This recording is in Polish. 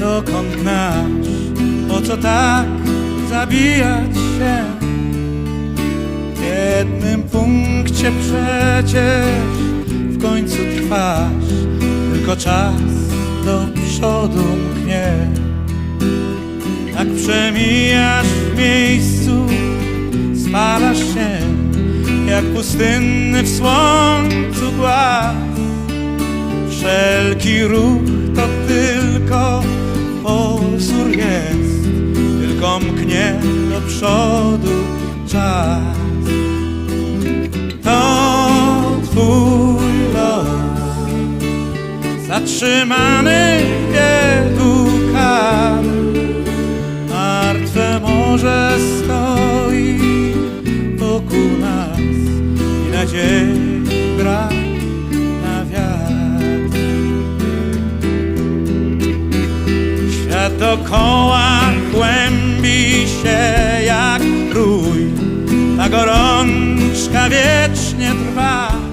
dokąd nasz, po co tak zabijać się? W jednym punkcie przecież w końcu trwasz, tylko czas do przodu mknie. Jak przemijasz w miejscu, spalasz się, jak pustynny w słońcu głaz. Wszelki ruch to tylko pozór jest, tylko mknie do przodu czas. To twój los, zatrzymany w Świat dookoła kłębi się jak rój, ta gorączka wiecznie trwa.